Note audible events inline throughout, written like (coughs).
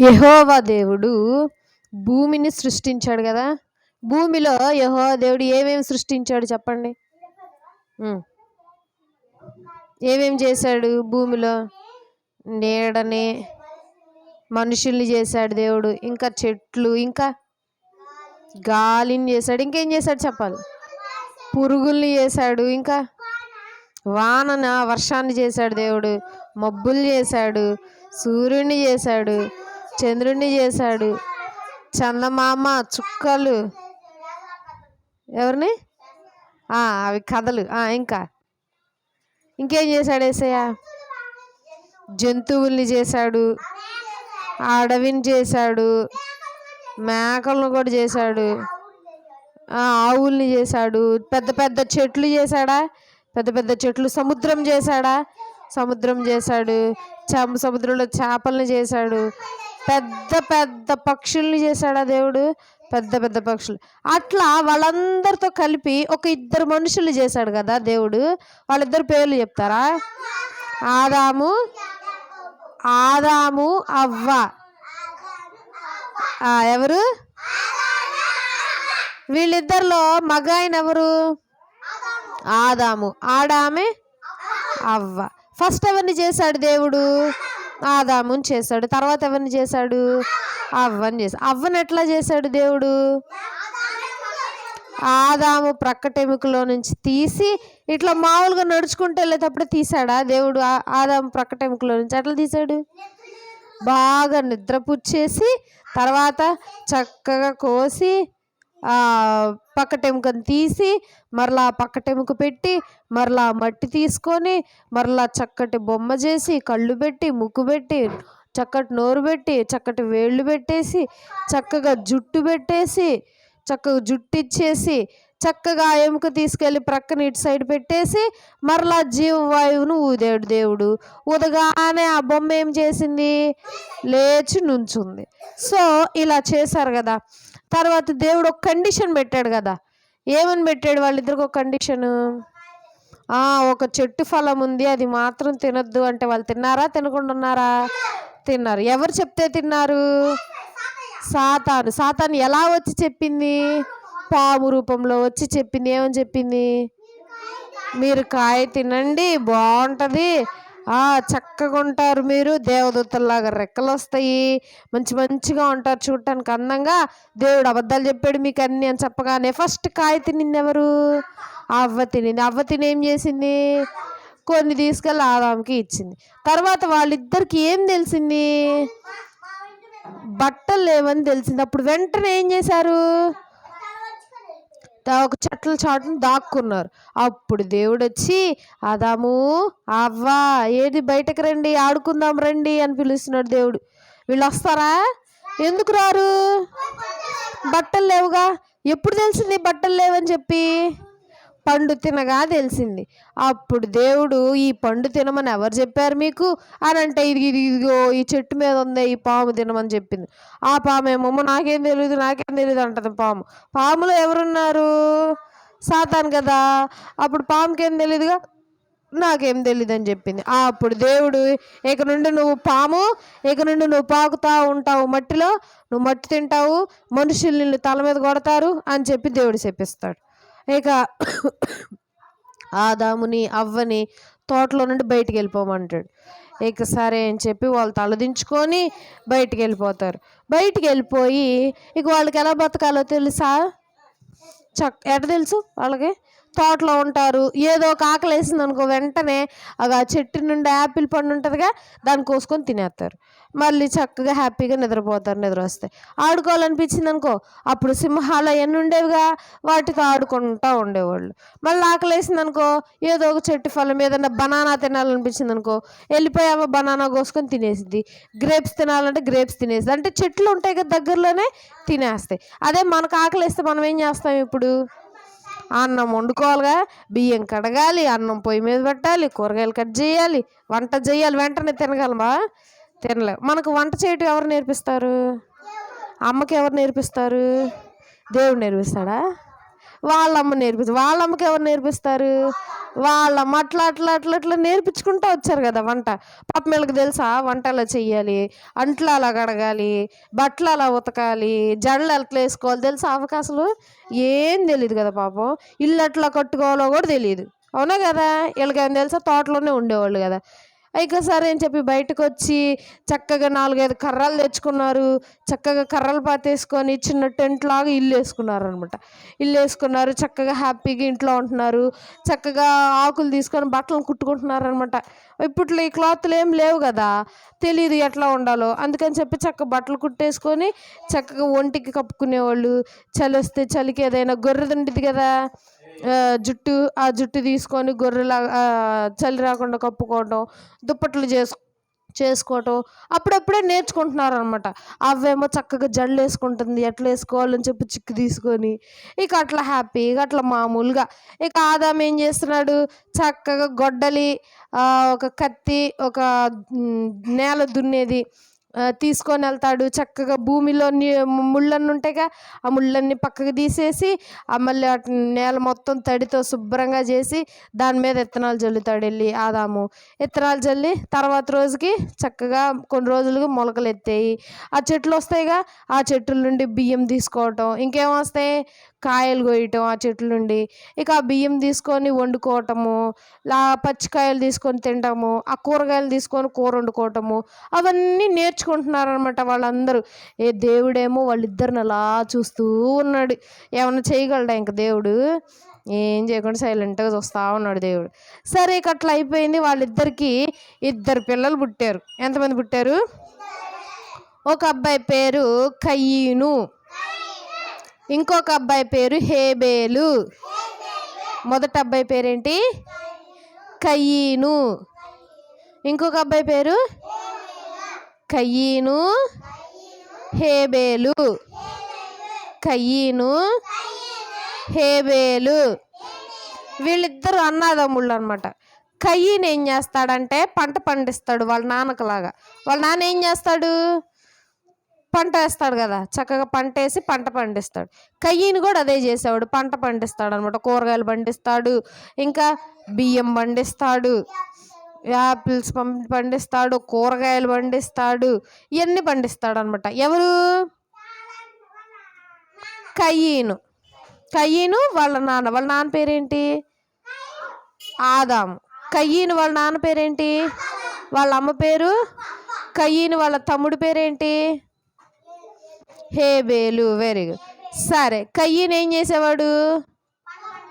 యహోవా దేవుడు భూమిని సృష్టించాడు కదా. భూమిలో యహో దేవుడు ఏమేమి సృష్టించాడు చెప్పండి. ఉమ్. ఏమేమి చేశాడు భూమిలో? నీడని మనుషుల్ని చేశాడు దేవుడు. ఇంకా చెట్లు ఇంకా గాలిని చేశాడు. ఇంకేం చేశాడు చెప్పాలి? పురుగుల్ని చేశాడు ఇంకా వానన వర్షాన్ని చేశాడు దేవుడు. మబ్బులు చేశాడు సూర్యుడిని చేశాడు. చంద్రుణ్ణి చేశాడు. చందమామ చుక్కలు. ఎవరిని? అవి కథలు. ఇంకా. ఇంకేం చేశాడు ఏసయ్య? జంతువుల్ని చేశాడు. అడవిని చేశాడు. మేకలను కూడా చేశాడు. ఆవుల్ని చేశాడు. పెద్ద పెద్ద చెట్లు చేశాడా? పెద్ద పెద్ద చెట్లు. సముద్రం చేశాడా? సముద్రం చేశాడు. చ సముద్రంలో చేపల్ని చేశాడు. పెద్ద పెద్ద పక్షుల్ని చేశాడా దేవుడు? పెద్ద పెద్ద పక్షులు. అట్లా వాళ్ళందరితో కలిపి ఒక ఇద్దరు మనుషులు చేశాడు కదా దేవుడు. వాళ్ళిద్దరు పేర్లు చెప్తారా? ఆదాము ఆదాము అవ్వ. ఎవరు? వీళ్ళిద్దరిలో మగ ఆయన ఎవరు? ఆదాము. ఆడామె? అవ్వ. ఫస్ట్ ఎవరిని చేశాడు దేవుడు? ఆదాముని చేశాడు. తర్వాత ఎవరిని చేశాడు? అవ్వని చేశాడు అవ్వని ఎట్లా చేశాడు దేవుడు? ఆదాము ప్రక్కటెముకలో నుంచి తీసి ఇట్లా మామూలుగా నడుచుకుంటూ వెళ్ళేటప్పుడు తీసాడా దేవుడు? ఆ- ఆదాము ప్రక్కటెముకలో నుంచి అట్లా తీసాడు బాగా నిద్రపుచ్చేసి తర్వాత చక్కగా కోసి ఆ పక్కటెముకను తీసి మరలా ఆ పక్కటెముక పెట్టి మరలా మట్టి తీసుకొని మరలా చక్కటి బొమ్మ చేసి కళ్ళు పెట్టి ముక్కు పెట్టి చక్కటి నోరు పెట్టి చక్కటి వేళ్ళు పెట్టేసి చక్కగా జుట్టు పెట్టేసి చక్కగా జుట్టు ఇచ్చేసి చక్కగా ఎముక తీసుకెళ్ళి ప్రక్కన ఇటు సైడ్ పెట్టేసి మరలా జీవవాయువును ఊదాడు దేవుడు. ఊదగానే ఆ బొమ్మ ఏం చేసింది? లేచి నుంచుంది. సో ఇలా చేశారు కదా. తర్వాత దేవుడు ఒక కండిషన్ పెట్టాడు కదా. ఏమని పెట్టాడు? వాళ్ళిద్దరికి ఒక కండిషను ఒక చెట్టు ఫలం ఉంది అది మాత్రం తినొద్దు అంటే వాళ్ళు తిన్నారా? తినకుండా ఉన్నారా? తిన్నారు. ఎవరు చెప్తే తిన్నారు? సాతాను. సాతాను ఎలా వచ్చి చెప్పింది? పాము రూపంలో వచ్చి చెప్పింది. ఏమని చెప్పింది? మీరు కాయ తినండి బాగుంటుంది. చక్కగా ఉంటారు మీరు. దేవదూతల్లాగా రెక్కలు వస్తాయి మంచి మంచిగా ఉంటారు చూడటానికి అందంగా. దేవుడు అబద్ధాలు చెప్పాడు మీకు అన్ని అని చెప్పగానే ఫస్ట్ కాయ తినింది ఎవరు అవ్వ తినింది. అవ్వ తిని ఏం చేసింది? కొన్ని తీసుకెళ్ళి ఆదాంకి ఇచ్చింది. తర్వాత వాళ్ళిద్దరికి ఏం తెలిసింది? బట్టలు లేవని తెలిసింది. అప్పుడు వెంటనే ఏం చేశారు? ఒక చెట్ల చాటును దాక్కున్నారు. అప్పుడు దేవుడు వచ్చి అదాము అవ్వా ఏది బయటకు రండి ఆడుకుందాం రండి అని పిలుస్తున్నాడు దేవుడు. వీళ్ళు వస్తారా ఎందుకు రారు? బట్టలు లేవుగా? ఎప్పుడు తెలిసింది బట్టలు లేవని చెప్పి? పండు తినగా తెలిసింది. అప్పుడు దేవుడు ఈ పండు తినమని ఎవరు చెప్పారు మీకు? అని అంటే ఇది ఇది ఇదిగో ఈ చెట్టు మీద ఉంది ఈ పాము తినమని చెప్పింది. ఆ పాము ఏమో నాకేం తెలియదు నాకేం తెలియదు అంటది పాము. పాములో ఎవరున్నారు? సాతాను కదా అప్పుడు పాముకి ఏం తెలియదుగా నాకేం తెలియదు అని చెప్పింది. అప్పుడు దేవుడు ఇక నుండి నువ్వు పాము ఇక నుండి నువ్వు పాకుతా ఉంటావు మట్టిలో నువ్వు మట్టి తింటావు మనుషులు నిన్ను తల మీద కొడతారు అని చెప్పి దేవుడు చెప్పిస్తాడు. ఇక ఆదాముని అవ్వని తోటలో నుండి బయటికి వెళ్ళిపోమంటాడు. ఇక సరే అని చెప్పి వాళ్ళు తలదించుకొని బయటికి వెళ్ళిపోతారు. బయటికి వెళ్ళిపోయి ఇక వాళ్ళకి ఎలా బతకాలో తెలుసా? చక్ ఎట తెలుసు వాళ్ళకి? తోటలో ఉంటారు. ఏదో ఒక ఆకలి వేసింది అనుకో వెంటనే ఆ చెట్టు నుండి యాపిల్ పండు ఉంటుందిగా దాన్ని కోసుకొని తినేస్తారు. మళ్ళీ చక్కగా హ్యాపీగా నిద్రపోతారు నిద్ర వస్తే ఆడుకోవాలనిపించింది అనుకో అప్పుడు సింహాలు అవన్నీ ఉండేవిగా వాటితో ఆడుకుంటూ ఉండేవాళ్ళు. మళ్ళీ ఆకలి వేసింది అనుకో ఏదో ఒక చెట్టు ఫలం ఏదైనా బనానా తినాలనిపించింది అనుకో వెళ్ళిపోయామో బనానా కోసుకొని తినేసిద్ది. గ్రేప్స్ తినాలంటే గ్రేప్స్ తినేసింది అంటే చెట్లు ఉంటాయి కదా దగ్గరలోనే తినేస్తాయి. అదే మనకు ఆకలి వేస్తే మనం ఏం చేస్తాం ఇప్పుడు? అన్నం వండుకోవాలిగా బియ్యం కడగాలి అన్నం పొయ్యి మీద పెట్టాలి కూరగాయలు కట్ చేయాలి వంట చేయాలి వెంటనే తినగలమా తినలే. మనకు వంట చేయటం ఎవరు నేర్పిస్తారు? అమ్మకి ఎవరు నేర్పిస్తారు? దేవుడు నేర్పిస్తాడా? వాళ్ళమ్మ నేర్పిస్తారు వాళ్ళమ్మకి ఎవరు నేర్పిస్తారు? వాళ్ళమ్మ అట్లా అట్లా అట్లా అట్లా నేర్పించుకుంటూ వచ్చారు కదా వంట. పాప వీళ్ళకి తెలుసా? వంట ఎలా చెయ్యాలి అంట్లు అలా కడగాలి బట్టలు అలా ఉతకాలి జడలు ఎట్లా వేసుకోవాలి. తెలుసా అవకాశాలు ఏం తెలియదు కదా పాపం. ఇల్లు అట్లా కట్టుకోవాలో కూడా తెలియదు అవునా కదా? వీళ్ళకేం తెలుసా? తోటలోనే ఉండేవాళ్ళు కదా. ఇక సరే అని చెప్పి బయటకు వచ్చి చక్కగా నాలుగైదు కర్రలు తెచ్చుకున్నారు. చక్కగా కర్రలు పాతేసుకొని చిన్న టెంట్ లాగా ఇల్లు వేసుకున్నారు అనమాట ఇల్లు వేసుకున్నారు. చక్కగా హ్యాపీగా ఇంట్లో ఉంటున్నారు. చక్కగా ఆకులు తీసుకొని బట్టలు కుట్టుకుంటున్నారు అనమాట ఇప్పట్లో ఈ క్లాత్లు ఏం లేవు కదా. తెలియదు ఎట్లా ఉండాలో. అందుకని చెప్పి చక్క బట్టలు కుట్టేసుకొని చక్కగా ఒంటికి కప్పుకునేవాళ్ళు. చలి వస్తే చలికి ఏదైనా గొర్రెది ఉంటుంది కదా. జుట్టు ఆ జుట్టు తీసుకొని గొర్రెలా చలి రాకుండా కప్పుకోవడం దుప్పట్లు చేసు చేసుకోవటం అప్పుడప్పుడే నేర్చుకుంటున్నారు అనమాట అవేమో చక్కగా జడలు వేసుకుంటుంది ఎట్లా వేసుకోవాలని చెప్పి చిక్కు తీసుకొని ఇక అట్లా హ్యాపీ ఇక అట్లా మామూలుగా. ఇక ఆదాం ఏం చేస్తున్నాడు? చక్కగా గొడ్డలి ఒక కత్తి ఒక నేల దున్నేది. తీసుకొని వెళ్తాడు. చక్కగా భూమిలో ని- ముళ్ళన్నీ ఉంటాయిగా ఆ ముళ్ళన్నీ పక్కకు తీసేసి ఆ మళ్ళీ అటు నేల మొత్తం తడితో శుభ్రంగా చేసి దాని మీద విత్తనాలు జల్లుతాడు వెళ్ళి ఆదాము. విత్తనాలు జల్లి తర్వాత రోజుకి చక్కగా కొన్ని రోజులుగా మొలకలు ఎత్తాయి. ఆ చెట్లు వస్తాయిగా ఆ చెట్ల నుండి బియ్యం తీసుకోవటం. ఇంకేం వస్తాయి? కాయలు కొయ్యటం ఆ చెట్ల నుండి ఇక ఆ బియ్యం తీసుకొని వండుకోవటము లా పచ్చికాయలు తీసుకొని తినటము ఆ కూరగాయలు తీసుకొని కూర వండుకోవటము అవన్నీ నేర్చుకుంటున్నారనమాట వాళ్ళందరూ. ఏ దేవుడేమో వాళ్ళిద్దరిని అలా చూస్తూ ఉన్నాడు. ఏమన్నా చేయగలడా ఇంక దేవుడు? ఏం చేయకుండా సైలెంట్గా చూస్తూ ఉన్నాడు దేవుడు. సరే ఇక అట్లా అయిపోయింది. వాళ్ళిద్దరికి ఇద్దరు పిల్లలు పుట్టారు. ఎంతమంది పుట్టారు? ఒక అబ్బాయి పేరు కయ్యను. ఇంకొక అబ్బాయి పేరు హేబేలు. మొదట అబ్బాయి పేరేంటి? కయ్యీను. ఇంకొక అబ్బాయి పేరు? కయ్యీను. హేబేలు. కయ్యీను. హేబేలు. వీళ్ళిద్దరు అన్నదమ్ముళ్ళు అనమాట కయ్యీని ఏం చేస్తాడంటే పంట పండిస్తాడు వాళ్ళ నాన్నకలాగా. వాళ్ళ నాన్న ఏం చేస్తాడు? పంట వేస్తాడు కదా చక్కగా పంట వేసి పంట పండిస్తాడు. కయ్యని కూడా అదే చేసేవాడు పంట పండిస్తాడు అనమాట కూరగాయలు పండిస్తాడు ఇంకా బియ్యం పండిస్తాడు యాపిల్స్ పండిస్తాడు కూరగాయలు పండిస్తాడు ఇవన్నీ పండిస్తాడు అనమాట ఎవరు? కయ్యను. కయ్యను వాళ్ళ నాన్న. వాళ్ళ నాన్న పేరేంటి? ఆదాము. కయ్యను వాళ్ళ నాన్న పేరేంటి? వాళ్ళ అమ్మ పేరు? కయ్యను వాళ్ళ తమ్ముడు పేరేంటి? హేబేలు వెరీ గుడ్ సరే కయ్యను ఏం చేసేవాడు?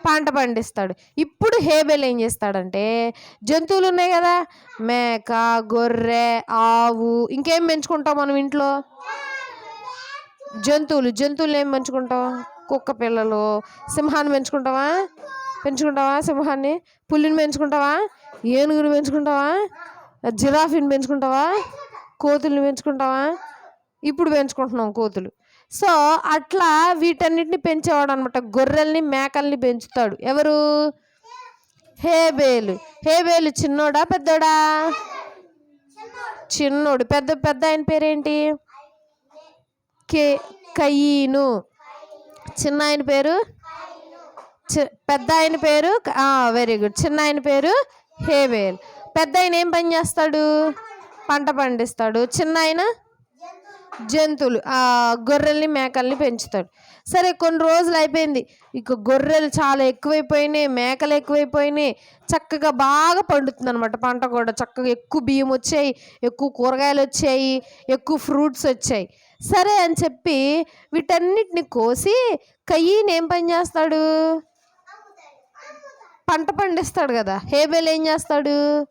పంట పండిస్తాడు. ఇప్పుడు హేబేలు ఏం చేస్తాడంటే జంతువులు ఉన్నాయి కదా మేక గొర్రె ఆవు ఇంకేం పెంచుకుంటాం మనం ఇంట్లో? జంతువులు. జంతువులు ఏం పెంచుకుంటాం? కుక్క పిల్లలు. సింహాన్ని పెంచుకుంటావా? పెంచుకుంటావా సింహాన్ని? పులిని పెంచుకుంటావా? ఏనుగుని పెంచుకుంటావా? జిరాఫీని పెంచుకుంటావా? కోతుల్ని పెంచుకుంటావా? ఇప్పుడు పెంచుకుంటున్నాం కోతులు. సో అట్లా వీటన్నిటిని పెంచేవాడు అనమాట గొర్రెల్ని మేకల్ని పెంచుతాడు. ఎవరు? హేబేలు. హేబేలు చిన్నోడా పెద్దోడా? చిన్నోడు. పెద్ద పెద్ద ఆయన పేరేంటి? కే కయీను. చిన్న ఆయన పేరు? చి- పెద్ద ఆయన పేరు? Very good. చిన్న ఆయన పేరు హేబేల్. పెద్ద ఆయన ఏం పని చేస్తాడు? పంట పండిస్తాడు. చిన్న ఆయన? జంతువులు ఆ గొర్రెల్ని మేకల్ని పెంచుతాడు. సరే కొన్ని రోజులు అయిపోయింది. ఇక గొర్రెలు చాలా ఎక్కువైపోయినాయి మేకలు ఎక్కువైపోయినాయి. చక్కగా బాగా పండుతుంది అనమాట పంట కూడా. చక్కగా ఎక్కువ బియ్యం వచ్చాయి ఎక్కువ కూరగాయలు వచ్చాయి ఎక్కువ ఫ్రూట్స్ వచ్చాయి. సరే అని చెప్పి వీటన్నిటిని కోసి కయ్యని ఏం పని చేస్తాడు? పంట పండిస్తాడు కదా. హేబేల్ ఏం చేస్తాడు?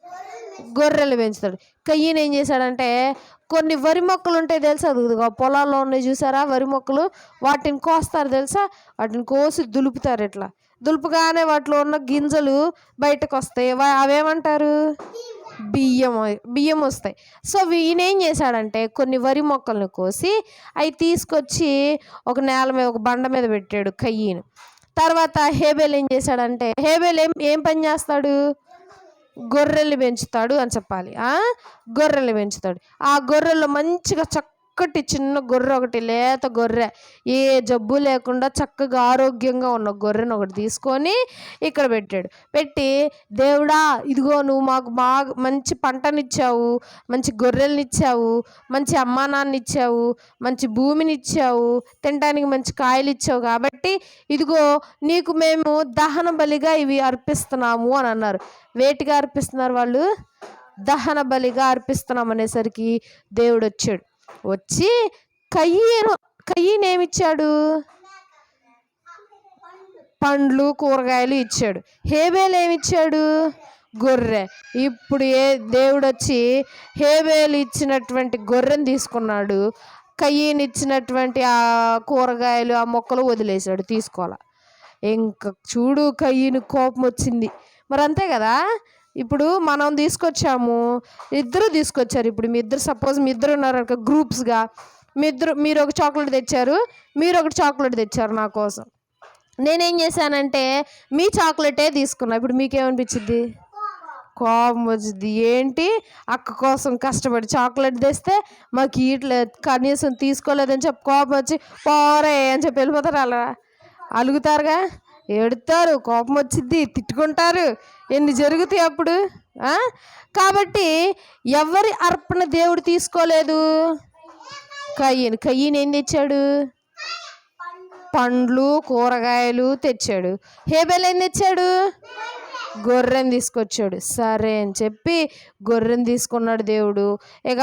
గొర్రెలు పెంచుతాడు. కయ్యని ఏం చేశాడంటే కొన్ని వరి మొక్కలు ఉంటాయి తెలుసా? అదిగో పొలాల్లో ఉన్నాయి చూసారా? వరి మొక్కలు. వాటిని కోస్తారు తెలుసా? వాటిని కోసి దులుపుతారు ఇట్లా. దులుపుగానే వాటిలో ఉన్న గింజలు బయటకు వస్తాయి అవేమంటారు? బియ్యం బియ్యం వస్తాయి. సో ఈయన ఏం చేశాడంటే కొన్ని వరి మొక్కలను కోసి అవి తీసుకొచ్చి ఒక నేల మీద ఒక బండ మీద పెట్టాడు కయ్యను. తర్వాత హేబేల్ ఏం చేశాడంటే హేబేల్ ఏం ఏం పని చేస్తాడు? గొర్రెలు పెంచుతాడు అని చెప్పాలి గొర్రెలు పెంచుతాడు. ఆ గొర్రెలు మంచిగా చక్కగా ఒక్కటి చిన్న గొర్రె ఒకటి లేత గొర్రె. ఏ జబ్బు లేకుండా చక్కగా ఆరోగ్యంగా ఉన్న గొర్రెను ఒకటి తీసుకొని ఇక్కడ పెట్టాడు. పెట్టి దేవుడా ఇదిగో నువ్వు మాకు బాగా మంచి పంటనిచ్చావు మంచి గొర్రెల్ని ఇచ్చావు మంచి అమ్మానాన్న ఇచ్చావు మంచి భూమిని ఇచ్చావు తినడానికి మంచి కాయలు ఇచ్చావు కాబట్టి ఇదిగో నీకు మేము దహన బలిగా ఇవి అర్పిస్తున్నాము అని అన్నారు. వేటిగా అర్పిస్తున్నారు వాళ్ళు? దహన బలిగా అర్పిస్తున్నాం అనేసరికి దేవుడు వచ్చాడు వచ్చి కయ్యను కయ్యను ఏమిచ్చాడు పండ్లు కూరగాయలు ఇచ్చాడు. హేబేలు ఏమిచ్చాడు గొర్రె. ఇప్పుడు ఏ దేవుడు వచ్చి హేబేలు ఇచ్చినటువంటి గొర్రెను తీసుకున్నాడు. కయ్యని ఇచ్చినటువంటి ఆ కూరగాయలు ఆ మొక్కలు వదిలేశాడు తీసుకోవాల. ఇంకా చూడు కయ్యను కోపం వచ్చింది మరి అంతే కదా? ఇప్పుడు మనం తీసుకొచ్చాము ఇద్దరు తీసుకొచ్చారు. ఇప్పుడు మీ ఇద్దరు సపోజ్ మీ ఇద్దరు ఉన్నారు అనుకో గ్రూప్స్గా మీ ఇద్దరు మీరు ఒక చాక్లెట్ తెచ్చారు మీరు ఒకటి చాక్లెట్ తెచ్చారు నా కోసం. నేనేం చేశానంటే మీ చాక్లెటే తీసుకున్నా. ఇప్పుడు మీకేమనిపించింది కోపం వచ్చింది ఏంటి? అక్క కోసం కష్టపడి చాక్లెట్ తెస్తే మాకు ఇట్లేదు కనీసం తీసుకోలేదని చెప్పి కోపం వచ్చి పోరే అని చెప్పి వెళ్ళిపోతారు అలా. అలుగుతారుగా? ఏడుతారు కోపం వచ్చింది తిట్టుకుంటారు. ఎన్ని జరుగుతాయి అప్పుడు? కాబట్టి ఎవరి అర్పణ దేవుడు తీసుకోలేదు. కయ్యను కయ్యను ఏం తెచ్చాడు? పండ్లు కూరగాయలు తెచ్చాడు. హేబెల్ ఏం తెచ్చాడు? గొర్రెని తీసుకొచ్చాడు. సరే అని చెప్పి గొర్రెని తీసుకున్నాడు దేవుడు. ఇక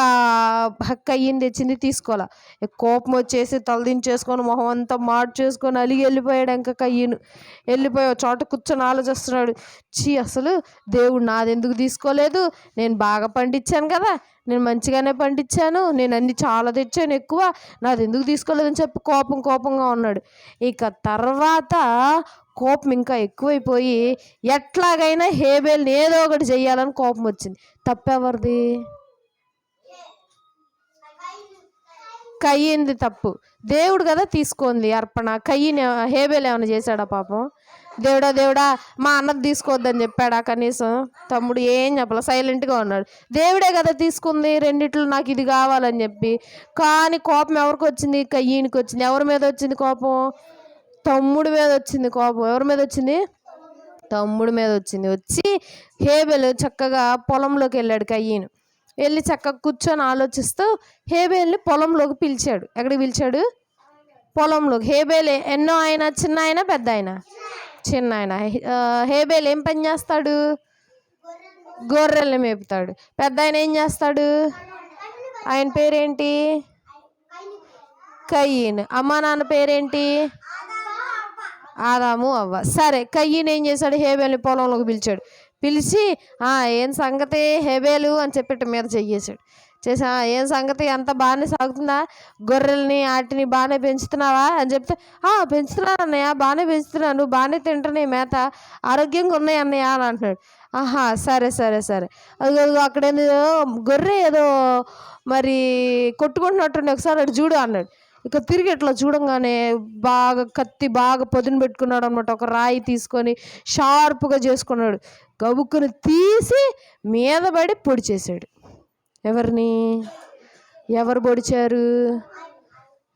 హక్క అయ్యింది తెచ్చింది తీసుకోవాలా. కోపం వచ్చేసి తలదించేసుకొని మొహం అంతా మాడు చేసుకొని అలిగి వెళ్ళిపోయాడు ఇంకా కయ్యను. వెళ్ళిపోయి చోట కూర్చొని ఆలోచిస్తున్నాడు. చీ అసలు దేవుడు నాది ఎందుకు తీసుకోలేదు? నేను బాగా పండించాను కదా. నేను మంచిగానే పండించాను. నేను అన్ని చాలా తెచ్చాను ఎక్కువ. నాది ఎందుకు తీసుకోలేదని చెప్పి కోపం కోపంగా ఉన్నాడు. ఇక తర్వాత కోపం ఇంకా ఎక్కువైపోయి ఎట్లాగైనా హేబేల్ని ఏదో ఒకటి చెయ్యాలని కోపం వచ్చింది. తప్పెవరిది? కయ్యింది తప్పు. దేవుడు కదా తీసుకుంది అర్పణ. కయ్యిని హేబేల్ ఏమైనా చేశాడా పాపం? దేవుడా దేవుడా మా అన్నది తీసుకోవద్దని చెప్పాడా కనీసం? తమ్ముడు ఏం చెప్పాల? సైలెంట్గా ఉన్నాడు. దేవుడే కదా తీసుకుంది రెండిట్లో నాకు ఇది కావాలని చెప్పి. కానీ కోపం ఎవరికి వచ్చింది? కయ్యనికి వచ్చింది. ఎవరి మీద వచ్చింది కోపం? తమ్ముడి మీద వచ్చింది కోపం. ఎవరి మీద వచ్చింది? తమ్ముడి మీద వచ్చింది. వచ్చి హేబెల్ చక్కగా పొలంలోకి వెళ్ళాడు కయ్యను. వెళ్ళి చక్కగా కూర్చొని ఆలోచిస్తూ హేబేల్ని పొలంలోకి పిలిచాడు. ఎక్కడికి పిలిచాడు? పొలంలోకి. హేబేల్ ఎన్నో ఆయన? చిన్న ఆయన పెద్ద ఆయన? చిన్న ఆయన. హేబేల్ ఏం పని చేస్తాడు? గొర్రెల్ని మేపుతాడు. పెద్ద ఆయన ఏం చేస్తాడు? ఆయన పేరేంటి? కయ్యన్. అమ్మా నాన్న పేరేంటి? ఆదాము అవ్వ. సరే కయ్యన్ ఏం చేశాడు? హేబేల్ని పొలంలోకి పిలిచాడు. పిలిచి ఏం సంగతి హేబేలు? అని చెప్పి మీద చెయ్యేశాడు. చేసా ఏం సంగతి? అంత బాగానే సాగుతుందా? గొర్రెల్ని వాటిని బాగానే పెంచుతున్నావా? అని చెప్తే "ఆ, పెంచుతున్నాను అన్నయ్య బాగానే పెంచుతున్నాను. బాగానే తింటున్నాయి మేత. ఆరోగ్యంగా ఉన్నాయి అన్నయ్య అని అంటున్నాడు. ఆహా సరే సరే సరే. అదిగో అక్కడ ఏదో గొర్రె ఏదో మరి కొట్టుకుంటున్నట్టుండే ఒకసారి అటు చూడు అన్నాడు. ఇక తిరిగి ఇట్లా చూడంగానే బాగా కత్తి బాగా పొదును పెట్టుకున్నాడు అనమాట ఒక రాయి తీసుకొని షార్ప్గా చేసుకున్నాడు. గబుక్కుని తీసి మీద పడి పొడి చేశాడు. ఎవరిని? ఎవరు పొడిచారు?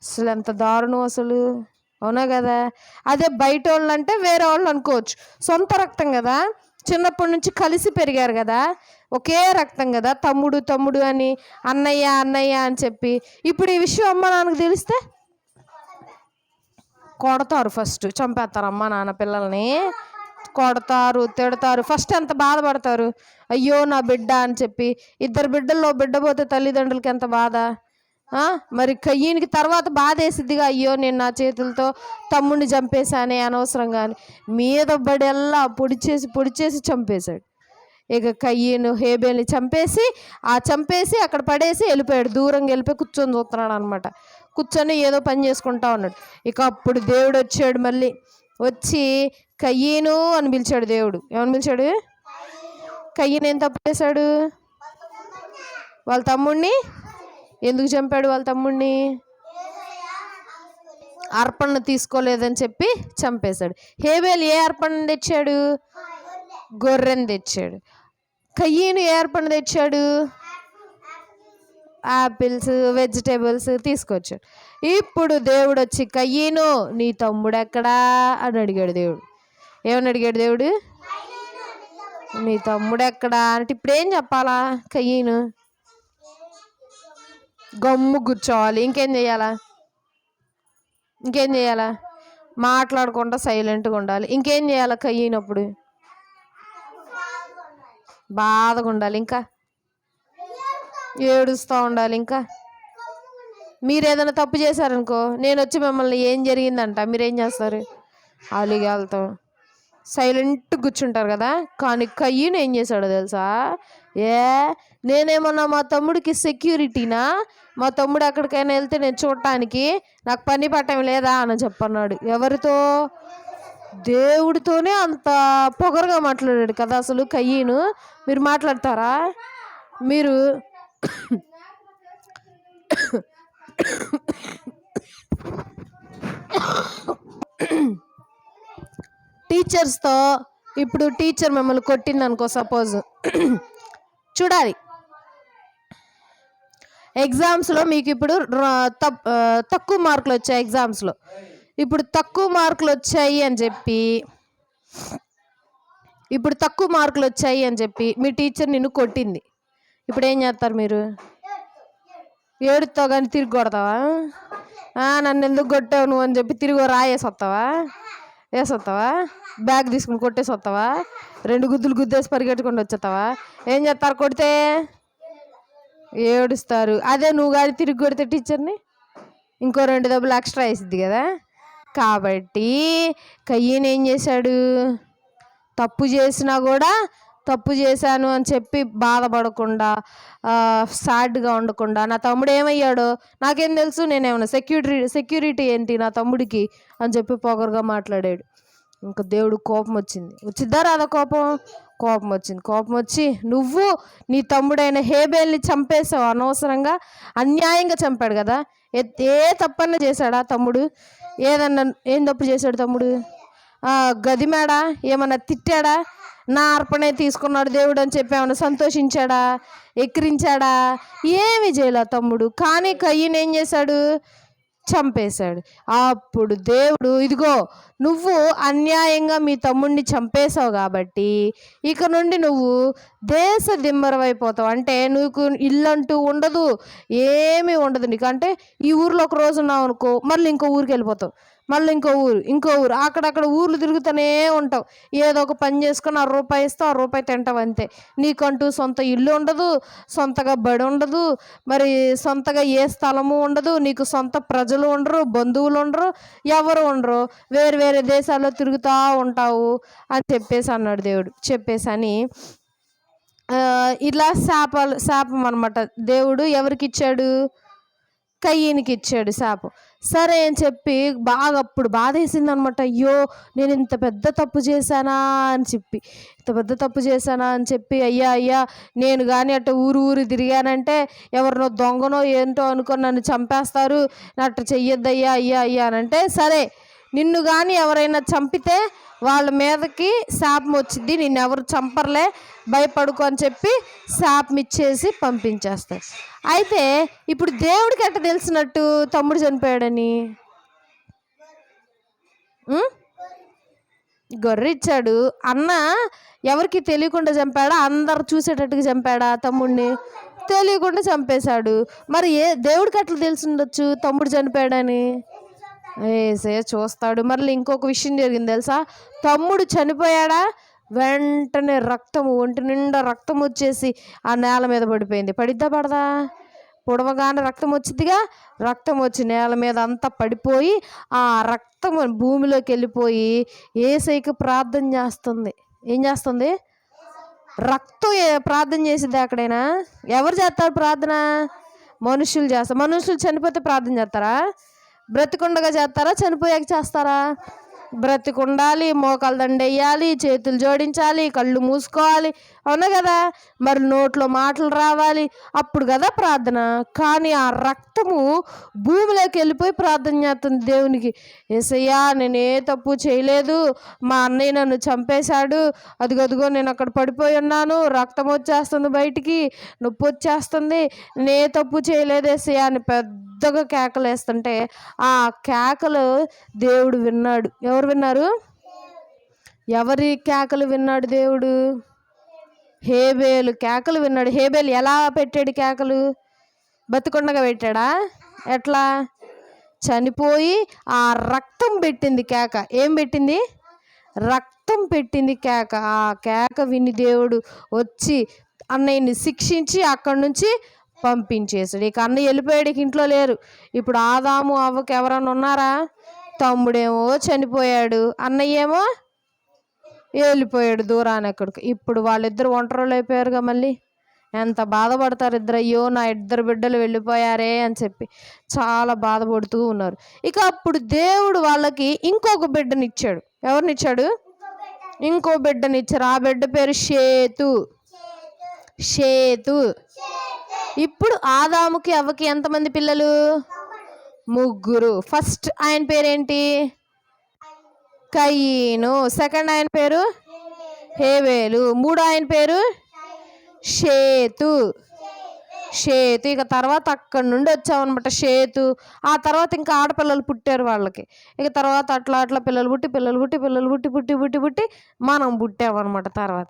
అసలు ఎంత దారుణం అసలు. అవునా కదా? అదే బయట వాళ్ళు అంటే వేరే వాళ్ళు అనుకోవచ్చు. సొంత రక్తం కదా? చిన్నప్పటి నుంచి కలిసి పెరిగారు కదా. ఒకే రక్తం కదా. తమ్ముడు తమ్ముడు అని అన్నయ్య అన్నయ్య అని చెప్పి. ఇప్పుడు ఈ విషయం అమ్మ నాన్నకు తెలిస్తే? కొడతారు ఫస్ట్ చంపేస్తారు అమ్మ నాన్న పిల్లల్ని. కొడతారు తిడతారు. ఫస్ట్ ఎంత బాధపడతారు? అయ్యో నా బిడ్డ అని చెప్పి. ఇద్దరు బిడ్డల్లో బిడ్డ పోతే తల్లిదండ్రులకి ఎంత బాధ? మరి కయ్యనికి తర్వాత బాధ వేసిద్దిగా అయ్యో నేను నా చేతులతో తమ్ముడిని చంపేశానే అనవసరంగా అని. మీద బడెల్లా పొడిచేసి పొడిచేసి చంపేశాడు. ఇక కయ్యను హేబేల్ని చంపేసి ఆ చంపేసి అక్కడ పడేసి వెళ్ళిపోయాడు. దూరంగా వెళ్ళిపోయి కూర్చొని చూస్తున్నాడు అనమాట కూర్చొని ఏదో పని చేసుకుంటా ఉన్నాడు. ఇక అప్పుడు దేవుడు వచ్చాడు మళ్ళీ. వచ్చి కయ్యను అని పిలిచాడు దేవుడు. ఏమని పిలిచాడు? కయ్యను ఏం తప్పు చేశాడు? వాళ్ళ తమ్ముడిని ఎందుకు చంపాడు వాళ్ళ తమ్ముడిని? అర్పణ తీసుకోలేదని చెప్పి చంపేశాడు. హేబేల్ ఏ అర్పణ తెచ్చాడు? గొర్రెని తెచ్చాడు. కయ్యను ఏ అర్పణ తెచ్చాడు? యాపిల్స్ వెజిటేబుల్స్ తీసుకొచ్చాడు. ఇప్పుడు దేవుడు వచ్చి కయ్యను నీ తమ్ముడు ఎక్కడా? అని అడిగాడు దేవుడు. ఏమని అడిగాడు దేవుడు? నీ తమ్ముడు ఎక్కడా? అంటే ఇప్పుడు ఏం చెప్పాలా? కయ్యను. గమ్ము కూర్చోవాలి. ఇంకేం చేయాలా ఇంకేం చేయాలా మాట్లాడకుండా సైలెంట్గా ఉండాలి. ఇంకేం చేయాలి కయ్యినప్పుడు? బాధగా ఉండాలి ఇంకా. ఏడుస్తూ ఉండాలి ఇంకా. మీరు ఏదైనా తప్పు చేశారనుకో నేను వచ్చి మిమ్మల్ని ఏం జరిగిందంట? మీరేం చేస్తారు? అలిగి సైలెంట్ కూర్చుంటారు కదా? కానీ కయ్యను ఏం చేశాడో తెలుసా? ఏ నేనేమన్నా మా తమ్ముడికి సెక్యూరిటీనా మా తమ్ముడు ఎక్కడికైనా వెళ్తే నేను చూడటానికి నాకు పని పట్టం లేదా అని చెప్పన్నాడు ఎవరితో దేవుడితోనే అంత పొగరుగా మాట్లాడాడు కదా అసలు కయ్యను మీరు మాట్లాడతారా మీరు టీచర్స్తో ఇప్పుడు టీచర్ మిమ్మల్ని కొట్టింది అనుకో సపోజ్ చూడాలి. ఎగ్జామ్స్లో మీకు ఇప్పుడు తక్కువ మార్కులు వచ్చాయి ఎగ్జామ్స్లో ఇప్పుడు తక్కువ మార్కులు వచ్చాయి అని చెప్పి ఇప్పుడు తక్కువ మార్కులు వచ్చాయి అని చెప్పి మీ టీచర్ నిన్ను కొట్టింది. ఇప్పుడు ఏం చేస్తారు మీరు? ఏడుతావు కానీ తిరిగి కొడతావా? నన్ను ఎందుకు కొట్టావు నువ్వు అని చెప్పి తిరిగి రాయేసి వస్తావా? వేసొస్తావా బ్యాగ్ తీసుకుని కొట్టేసి వస్తావా రెండు గుద్దులు గుద్దేసి పరిగెట్టుకుని వచ్చేస్తావా ఏం చేస్తారు కొడితే? ఏడుస్తారు. అదే నువ్వు కానీ తిరిగి కొడితే టీచర్ని? ఇంకో రెండు దెబ్బలు ఎక్స్ట్రా వేసిద్ది కదా? కాబట్టి కయ్యను ఏం చేశాడు? తప్పు చేసినా కూడా తప్పు చేశాను అని చెప్పి బాధపడకుండా సాడ్గా ఉండకుండా నా తమ్ముడు ఏమయ్యాడో నాకేం తెలుసు నేనేమన్నా సెక్యూరిటీ సెక్యూరిటీ ఏంటి నా తమ్ముడికి అని చెప్పి పొగరుగా మాట్లాడాడు. ఇంకా దేవుడు కోపం వచ్చింది. వచ్చిద్దా రాదా కోపం? కోపం వచ్చింది. కోపం వచ్చి నువ్వు నీ తమ్ముడైన హేబేల్ని చంపేశావు అనవసరంగా అన్యాయంగా చంపాడు కదా ఏ- ఏ తప్పన్నా చేశాడా తమ్ముడు? ఏదన్నా ఏం తప్పు చేశాడు తమ్ముడు? గదిమాడా ఏమన్నా తిట్టాడా? నా అర్పణే తీసుకున్నాడు దేవుడు అని చెప్పి ఏమన్నా సంతోషించాడా? ఎక్కిరించాడా? ఏమి చేయలే తమ్ముడు. కానీ కయ్యను ఏం చేశాడు? చంపేశాడు. అప్పుడు దేవుడు ఇదిగో నువ్వు అన్యాయంగా మీ తమ్ముడిని చంపేశావు కాబట్టి ఇక నుండి నువ్వు దేశ దిమ్మరవైపోతావు అంటే నీకు ఇల్లంటూ ఉండదు ఏమీ ఉండదు నీకు. అంటే ఈ ఊర్లో ఒక రోజు ఉన్నావు అనుకో మళ్ళీ ఇంకో ఊరికి వెళ్ళిపోతావు. మళ్ళీ ఇంకో ఊరు ఇంకో ఊరు. అక్కడక్కడ ఊర్లు తిరుగుతూనే ఉంటావు. ఏదో ఒక పని చేసుకొని ఆ రూపాయి ఇస్తావు ఆ రూపాయి తింటావు అంతే. నీకంటూ సొంత ఇల్లు ఉండదు సొంతగా బడి ఉండదు మరి సొంతగా ఏ స్థలము ఉండదు నీకు సొంత ప్రజలు ఉండరు బంధువులు ఉండరు ఎవరు ఉండరు. వేరు వేరే దేశాల్లో తిరుగుతూ ఉంటావు అని చెప్పేసి అన్నాడు దేవుడు. చెప్పేసి అని ఇలా శాపాలు శాపం అనమాట దేవుడు ఎవరికి ఇచ్చాడు? కయ్యనికి ఇచ్చాడు శాపం. సరే అని చెప్పి బాగా అప్పుడు బాధ వేసింది అనమాట అయ్యో నేను ఇంత పెద్ద తప్పు చేశానా అని చెప్పి. ఇంత పెద్ద తప్పు చేశానా అని చెప్పి అయ్యా అయ్యా నేను కానీ అట్ట ఊరు ఊరు తిరిగానంటే ఎవరినో దొంగనో ఏంటో అనుకొని నన్ను చంపేస్తారు. అట్ట చెయ్యొద్దయ్యా అయ్యా అయ్యా అని అంటే సరే నిన్ను కానీ ఎవరైనా చంపితే వాళ్ళ మీదకి శాపం వచ్చింది. నేను ఎవరు చంపర్లే భయపడుకో అని చెప్పి శాపం ఇచ్చేసి పంపించేస్తారు. అయితే ఇప్పుడు దేవుడికి ఎట్ట తెలిసినట్టు తమ్ముడు చనిపోయాడని? గొర్రెచ్చాడు. గొర్రె ఇచ్చాడు అన్న ఎవరికి తెలియకుండా చంపాడా? అందరు చూసేటట్టుగా చంపాడా తమ్ముడిని? తెలియకుండా చంపేశాడు. మరి ఏ దేవుడికి అట్లా తెలిసి ఉండొచ్చు తమ్ముడు చనిపోయాడని? ఏసే చూస్తాడు. మళ్ళీ ఇంకొక విషయం జరిగింది తెలుసా? తమ్ముడు చనిపోయాడా? వెంటనే రక్తం ఒంటి నిండా రక్తం వచ్చేసి ఆ నేల మీద పడిపోయింది. పడిద్దా పడదా? పొడవగానే రక్తం వచ్చిందిగా రక్తం వచ్చి నేల మీద అంతా పడిపోయి ఆ రక్తం భూమిలోకి వెళ్ళిపోయి ఏసైకి ప్రార్థన చేస్తుంది. ఏం చేస్తుంది? రక్తం ఏ- ప్రార్థన చేసింది అక్కడైనా ఎవరు చేస్తారు ప్రార్థన? మనుషులు చేస్తారు. మనుషులు చనిపోతే ప్రార్థన చేస్తారా? బ్రతికుండగా చేస్తారా? చనిపోయాక చేస్తారా? బ్రతికుండాలి మోకాలు దండేయాలి చేతులు జోడించాలి కళ్ళు మూసుకోవాలి అవునా కదా? మరి నోట్లో మాటలు రావాలి. అప్పుడు కదా ప్రార్థన. కానీ ఆ రక్తము భూమిలోకి వెళ్ళిపోయి ప్రార్థన చేస్తుంది దేవునికి. ఏసయ్యా నేను ఏ తప్పు చేయలేదు. మా అన్నయ్య నన్ను చంపేశాడు. అదిగదిగో నేను అక్కడ పడిపోయి ఉన్నాను. రక్తం వచ్చేస్తుంది బయటికి. నొప్పి వచ్చేస్తుంది. నే తప్పు చేయలేదు ఏసయ్యా అని పెద్దగా కేకలు వేస్తుంటే ఆ కేకలు దేవుడు విన్నాడు. ఎవరు విన్నారు? ఎవరి కేకలు విన్నాడు దేవుడు? హేబేలు కేకలు విన్నాడు. హేబేలు ఎలా పెట్టాడు కేకలు? బతికొండగా పెట్టాడా? ఎట్లా? చనిపోయి ఆ రక్తం పెట్టింది కేక. ఏం పెట్టింది? రక్తం పెట్టింది కేక. ఆ కేక విని దేవుడు వచ్చి అన్నయ్యని శిక్షించి అక్కడి నుంచి పంపించేసాడు ఇక అన్నయ్య వెళ్ళిపోయాడు ఇంట్లో లేరు. ఇప్పుడు ఆదాము అవ్వకి ఎవరన్నా ఉన్నారా? తమ్ముడేమో చనిపోయాడు. అన్నయ్యేమో వెళ్ళిపోయాడు దూరాన్ని ఎక్కడికి ఇప్పుడు వాళ్ళిద్దరు ఒంటరిలో అయిపోయారుగా మళ్ళీ? ఎంత బాధపడతారు ఇద్దరు? అయ్యో నా ఇద్దరు బిడ్డలు వెళ్ళిపోయారే అని చెప్పి చాలా బాధపడుతూ ఉన్నారు. ఇక అప్పుడు దేవుడు వాళ్ళకి ఇంకొక బిడ్డనిచ్చాడు. ఎవరినిచ్చాడు? ఇంకో బిడ్డనిచ్చారు. ఆ బిడ్డ పేరు షేతు. షేతు. ఇప్పుడు ఆదాముకి అవ్వకి ఎంతమంది పిల్లలు? ముగ్గురు. ఫస్ట్ ఆయన పేరేంటి? కయ్యను. సెకండ్ ఆయన పేరు? హేవేలు. మూడో ఆయన పేరు? షేతు. షేతు. ఇక తర్వాత అక్కడి నుండి వచ్చామన్నమాట షేతు. ఆ తర్వాత ఇంకా ఆడపిల్లలు పుట్టారు వాళ్ళకి. ఇక తర్వాత అట్లా అట్లా పిల్లలు పుట్టి పిల్లలు పుట్టి పిల్లలు పుట్టి పుట్టి పుట్టి పుట్టి మనం పుట్టామన్నమాట తర్వాత.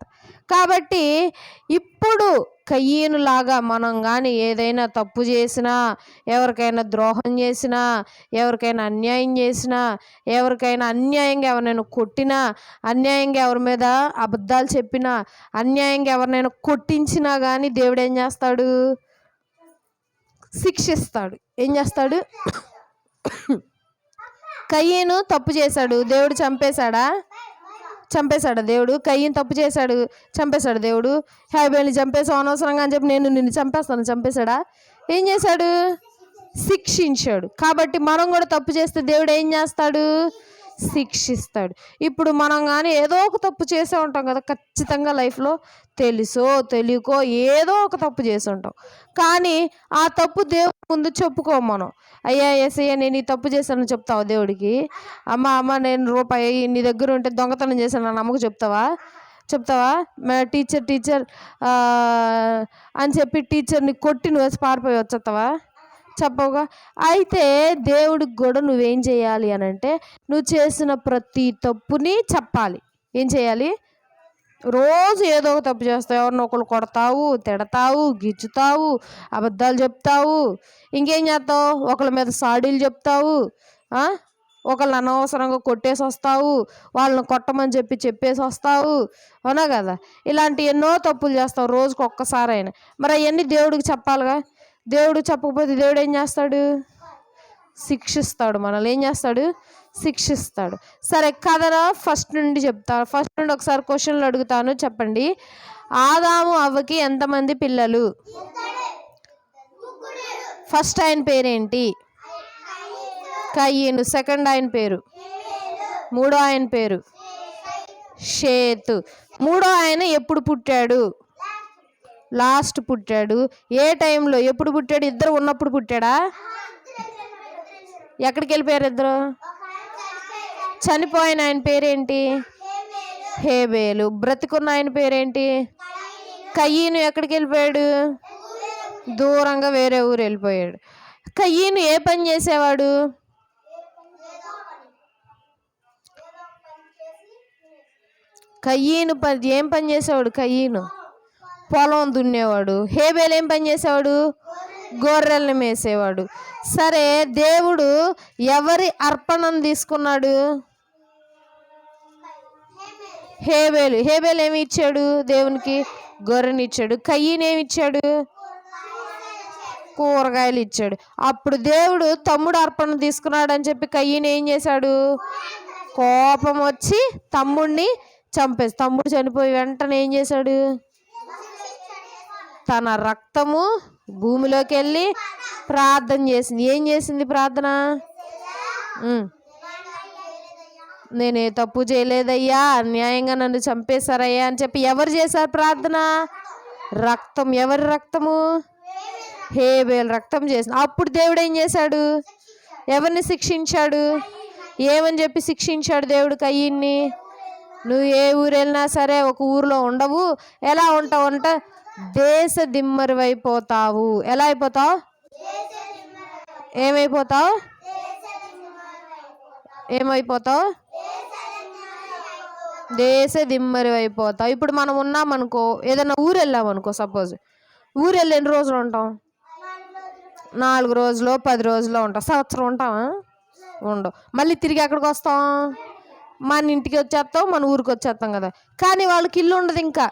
కాబట్టి ఇప్పుడు కయ్యనులాగా మనం కానీ ఏదైనా తప్పు చేసినా ఎవరికైనా ద్రోహం చేసినా ఎవరికైనా అన్యాయం చేసినా ఎవరికైనా అన్యాయంగా ఎవరినైనా కొట్టినా అన్యాయంగా ఎవరి మీద అబద్ధాలు చెప్పినా అన్యాయంగా ఎవరినైనా కొట్టించినా కానీ దేవుడు ఏం చేస్తాడు? శిక్షిస్తాడు. ఏం చేస్తాడు? (coughs) కయ్యను తప్పు చేశాడు. దేవుడు చంపేశాడా? చంపేశాడు దేవుడు. కయ్యను తప్పు చేశాడు చంపేశాడు దేవుడు. హ్యాబేల్ని చంపేసావు అనవసరంగా అని చెప్పి నేను నిన్ను చంపేస్తాను చంపేశాడా? ఏం చేశాడు? శిక్షించాడు. కాబట్టి మనం కూడా తప్పు చేస్తే దేవుడు ఏం చేస్తాడు? శిక్షిస్తాడు. ఇప్పుడు మనం కానీ ఏదో ఒక తప్పు చేసే ఉంటాం కదా ఖచ్చితంగా లైఫ్లో తెలుసో తెలియకో ఏదో ఒక తప్పు చేసి ఉంటాం. కానీ ఆ తప్పు దేవుడి ముందు చెప్పుకోం మనం. అయ్యా ఎస్ఐయ్య నేను ఈ తప్పు చేశాను చెప్తావా దేవుడికి? అమ్మ అమ్మ నేను రూపాయి నీ దగ్గర ఉంటే దొంగతనం చేశాను నా అమ్మకు చెప్తావా? చెప్తావా? మే టీచర్ టీచర్ అని చెప్పి టీచర్ని కొట్టి నువ్వు వేసి పారిపోయి వచ్చేస్తావా? చెప్పవుగా అయితే దేవుడికి కూడా నువ్వేం చేయాలి అని అంటే నువ్వు చేసిన ప్రతి తప్పుని చెప్పాలి. ఏం చేయాలి? రోజు ఏదో ఒక తప్పు చేస్తావు. ఎవరిని ఒకరు కొడతావు తిడతావు గిచ్చుతావు అబద్ధాలు చెప్తావు ఇంకేం చేస్తావు? ఒకళ్ళ మీద సాడీలు చెప్తావు ఒకళ్ళు ఒకళ్ళని అనవసరంగా కొట్టేసి వస్తావు వాళ్ళని కొట్టమని చెప్పి చెప్పేసి వస్తావు అవునా కదా? ఇలాంటి ఎన్నో తప్పులు చేస్తావు రోజుకు ఒక్కసారైనా మరి అవన్నీ దేవుడికి చెప్పాలిగా? దేవుడు చెప్పకపోతే దేవుడు ఏం చేస్తాడు? శిక్షిస్తాడు మనల్ని. ఏం చేస్తాడు? శిక్షిస్తాడు. సరే కథరా ఫస్ట్ నుండి చెప్తా. ఫస్ట్ నుండి ఒకసారి క్వశ్చన్లు అడుగుతాను. చెప్పండి. ఆదాము అవ్వకి ఎంతమంది పిల్లలు? ఫస్ట్ ఆయన పేరేంటి? కయ్యను. సెకండ్ ఆయన పేరు? మూడో ఆయన పేరు? షేతు. మూడో ఆయన ఎప్పుడు పుట్టాడు? లాస్ట్ పుట్టాడు. ఏ టైంలో? ఎప్పుడు పుట్టాడు? ఇద్దరు ఉన్నప్పుడు పుట్టాడా? ఎక్కడికి వెళ్ళిపోయారు ఇద్దరు? చనిపోయిన ఆయన పేరేంటి? హేబేలు. బ్రతికున్న ఆయన పేరేంటి? కయ్యను ఎక్కడికి వెళ్ళిపోయాడు? దూరంగా వేరే ఊరు వెళ్ళిపోయాడు. కయ్యను ఏ పని చేసేవాడు? కయ్యను పని ఏం పని చేసేవాడు? కయ్యను. పొలం దున్నేవాడు. హేబేలు ఏం పని చేసేవాడు? గొర్రెల్ని మేసేవాడు. సరే దేవుడు ఎవరి అర్పణను తీసుకున్నాడు? హేబేలు. హేబేలు ఏమి ఇచ్చాడు దేవునికి? గొర్రెని ఇచ్చాడు. కయ్యని ఏమి ఇచ్చాడు? కూరగాయలు ఇచ్చాడు. అప్పుడు దేవుడు తమ్ముడు అర్పణ తీసుకున్నాడు అని చెప్పి కయ్యని ఏం చేశాడు? కోపం వచ్చి తమ్ముడిని చంపేసి తమ్ముడు చనిపోయి వెంటనే ఏం చేశాడు? తన రక్తము భూమిలోకి వెళ్ళి ప్రార్థన చేసింది. ఏం చేసింది ప్రార్థన? నేనే తప్పు చేయలేదయ్యా అన్యాయంగా నన్ను చంపేశారయ్యా అని చెప్పి ఎవరు చేశారు ప్రార్థన? రక్తం. ఎవరి రక్తము? హేబేల్ రక్తం చేసిన అప్పుడు దేవుడు ఏం చేశాడు? ఎవరిని శిక్షించాడు? ఏమని చెప్పి శిక్షించాడు దేవుడు కయ్యిన్ని? నువ్వు ఏ ఊరు వెళ్ళినా సరే ఒక ఊరిలో ఉండవు. ఎలా ఉంటావు అంట? దేశ దిమ్మరివైపోతావు ఎలా అయిపోతావు? ఏమైపోతావు? ఏమైపోతావు? దేశ దిమ్మరి అయిపోతావు. ఇప్పుడు మనం ఉన్నామనుకో ఏదైనా ఊరు వెళ్ళామనుకో సపోజ్ ఊరు వెళ్ళి ఎన్ని రోజులు ఉంటాం? నాలుగు రోజులు పది రోజులు ఉంటాం. సంవత్సరం ఉంటామా? ఉండవు. మళ్ళీ తిరిగి ఎక్కడికి వస్తాం? మన ఇంటికి వచ్చేస్తాం మన ఊరికి వచ్చేస్తాం కదా. కానీ వాళ్ళకి ఇల్లు ఉండదు ఇంకా.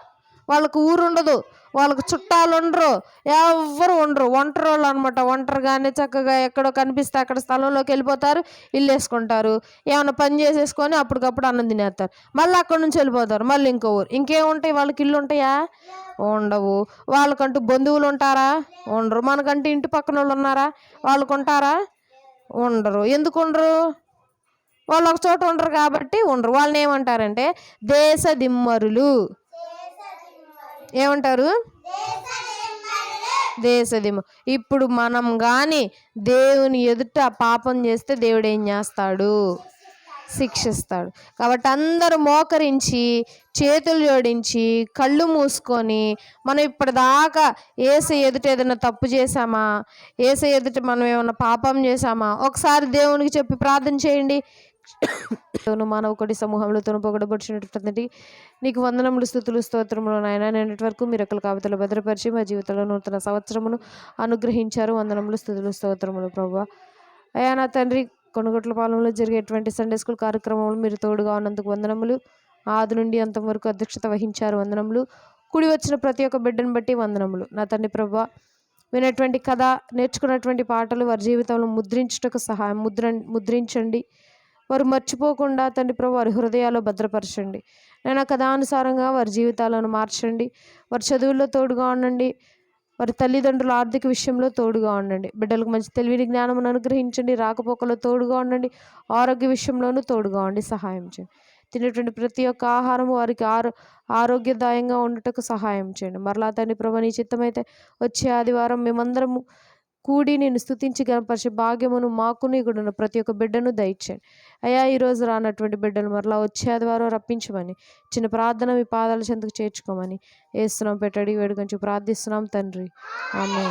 వాళ్ళకి ఊరు ఉండదు. వాళ్ళకి చుట్టాలు ఉండరు ఎవ్వరు ఉండరు. ఒంటరి వాళ్ళు అనమాట ఒంటరిగానే చక్కగా ఎక్కడో కనిపిస్తే అక్కడ స్థలంలోకి వెళ్ళిపోతారు ఇల్లు వేసుకుంటారు. ఏమైనా పని చేసేసుకొని అప్పటికప్పుడు అన్నం తినేస్తారు. మళ్ళీ అక్కడ నుంచి వెళ్ళిపోతారు. మళ్ళీ ఇంకో ఊరు. ఇంకేముంటాయి? వాళ్ళకి ఇల్లు ఉంటాయా? ఉండవు. వాళ్ళకంటూ బంధువులు ఉంటారా? ఉండరు. మనకంటూ ఇంటి పక్కన వాళ్ళు ఉన్నారా? వాళ్ళకు ఉంటారా? ఉండరు. ఎందుకు ఉండరు? వాళ్ళు ఒక చోట ఉండరు కాబట్టి ఉండరు. వాళ్ళని ఏమంటారంటే దేశ దిమ్మరులు. ఏమంటారు? దేశదిమ ఇప్పుడు మనం కానీ దేవుని ఎదుట పాపం చేస్తే దేవుడు ఏం చేస్తాడు? శిక్షిస్తాడు. కాబట్టి అందరూ మోకరించి చేతులు జోడించి కళ్ళు మూసుకొని మనం ఇప్పటిదాకా ఏస ఎదుట ఏదైనా తప్పు చేశామా? ఏస ఎదుట మనం ఏమైనా పాపం చేశామా? ఒకసారి దేవునికి చెప్పి ప్రార్థన చేయండి. తోను మానవకుడి సమూహంలో తను పొగడబడిచినటువంటి నీకు వందనములు స్థుతులు స్తోత్రములు నాయన. నేటి వరకు మీరు ఒకరి కవితలు భద్రపరిచి మా జీవితంలో నూతన సంవత్సరమును అనుగ్రహించారు. వందనములు స్థుతులు స్తోత్రములు ప్రభు అయ్యా నా తండ్రి కొనుగోట్ల పాలనలో జరిగేటువంటి సండే స్కూల్ కార్యక్రమంలో మీరు తోడుగా ఉన్నందుకు వందనములు. ఆది నుండి అంతవరకు అధ్యక్షత వహించారు. వందనములు. కుడి వచ్చిన ప్రతి ఒక్క బిడ్డను బట్టి వందనములు. నా తండ్రి ప్రభు వినటువంటి కథ నేర్చుకున్నటువంటి పాటలు వారి జీవితంలో ముద్రించుటకు సహాయం ముద్ర ముద్రించండి. వారు మర్చిపోకుండా తండ్రి ప్రభు వారి హృదయాల్లో భద్రపరచండి. నేను ఆ కథానుసారంగా వారి జీవితాలను మార్చండి. వారి చదువుల్లో తోడుగా ఉండండి. వారి తల్లిదండ్రుల ఆర్థిక విషయంలో తోడుగా ఉండండి. బిడ్డలకు మంచి తెలివిని జ్ఞానమును అనుగ్రహించండి. రాకపోకలో తోడుగా ఉండండి. ఆరోగ్య విషయంలోనూ తోడుగా ఉండి సహాయం చేయండి. తినేటువంటి ప్రతి ఒక్క ఆహారం వారికి ఆరో ఆరోగ్యదాయంగా ఉండటకు సహాయం చేయండి. మరలా తండ్రి ప్రభు నీ చిత్తమైతే వచ్చే ఆదివారం మేమందరము కూడి నేను స్తుతించి గనపరిచే భాగ్యమును మాకు నీకుడున్న ప్రతి ఒక్క బిడ్డను దయచేయండి అయ్యా ఈరోజు రానటువంటి బిడ్డలు మరలా వచ్చే ఆదివారం రప్పించమని చిన్న ప్రార్థన మీ పాదాల చెందుకు చేర్చుకోమని వేస్తున్నాం పెట్టడి వేడుకొంచి ప్రార్థిస్తున్నాం తండ్రి. ఆమె